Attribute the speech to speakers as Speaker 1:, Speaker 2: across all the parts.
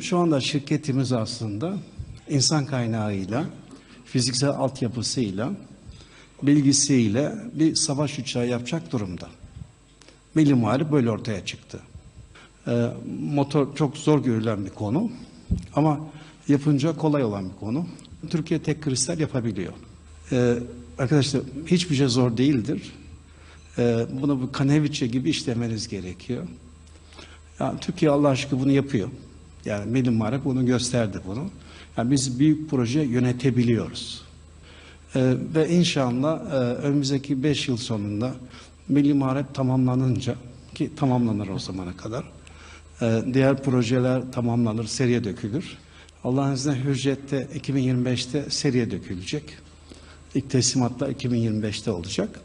Speaker 1: Şu anda şirketimiz aslında insan kaynağıyla, fiziksel altyapısıyla, bilgisiyle bir savaş uçağı yapacak durumda. Milli Muharip böyle ortaya çıktı. Ee, motor çok zor görülen bir konu ama yapınca kolay olan bir konu. Türkiye tek kristal yapabiliyor. Ee, arkadaşlar hiçbir şey zor değildir. Ee, bunu bu kaneviçe gibi işlemeniz gerekiyor. Yani Türkiye Allah aşkına bunu yapıyor. Yani Milli Muharip bunu gösterdi bunu. Yani biz büyük proje yönetebiliyoruz. Ee, ve inşallah e, önümüzdeki 5 yıl sonunda Milli Muharip tamamlanınca ki tamamlanır o zamana kadar e, diğer projeler tamamlanır, seriye dökülür. Allah'ın izniyle Hürjet'te 2025'te seriye dökülecek. İlk teslimatlar 2025'te olacak.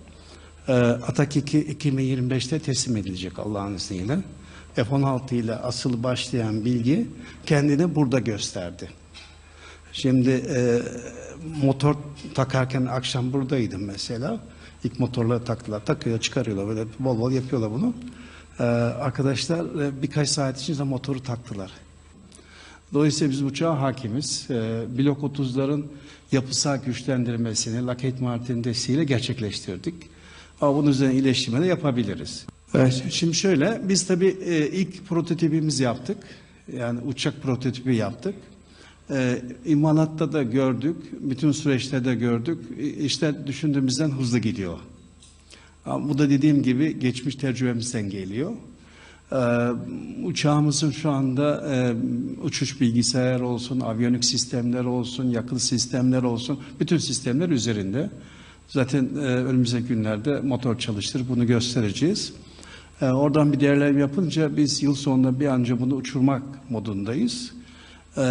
Speaker 1: E, Atak 2 2025'te teslim edilecek Allah'ın izniyle. F-16 ile asıl başlayan bilgi kendini burada gösterdi. Şimdi e, motor takarken akşam buradaydım mesela. İlk motorları taktılar. Takıyor, çıkarıyorlar böyle bol bol yapıyorlar bunu. E, arkadaşlar e, birkaç saat içinde motoru taktılar. Dolayısıyla biz uçağa hakimiz. E, Blok 30'ların yapısal güçlendirmesini Lockheed Martin desteğiyle gerçekleştirdik. Ama bunun üzerine iyileştirme de yapabiliriz. Evet, şimdi şöyle, biz tabii e, ilk prototipimizi yaptık. Yani uçak prototipi yaptık. E, imalatta da gördük, bütün süreçte de gördük. E, İşte düşündüğümüzden hızlı gidiyor. Ama bu da dediğim gibi geçmiş tecrübemizden geliyor. Ee, uçağımızın şu anda e, uçuş bilgisayar olsun, aviyonik sistemler olsun, yakıt sistemler olsun, bütün sistemler üzerinde. Zaten e, önümüzdeki günlerde motor çalıştırıp bunu göstereceğiz. E, oradan bir değerlendirme yapınca biz yıl sonunda bir anca bunu uçurmak modundayız. E,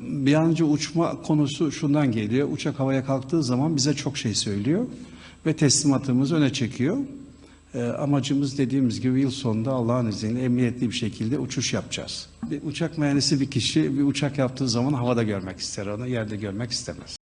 Speaker 1: bir anca uçma konusu şundan geliyor. Uçak havaya kalktığı zaman bize çok şey söylüyor ve teslimatımızı öne çekiyor. E, amacımız dediğimiz gibi yıl sonunda Allah'ın izniyle emniyetli bir şekilde uçuş yapacağız. Bir uçak mühendisi bir kişi bir uçak yaptığı zaman havada görmek ister onu, yerde görmek istemez.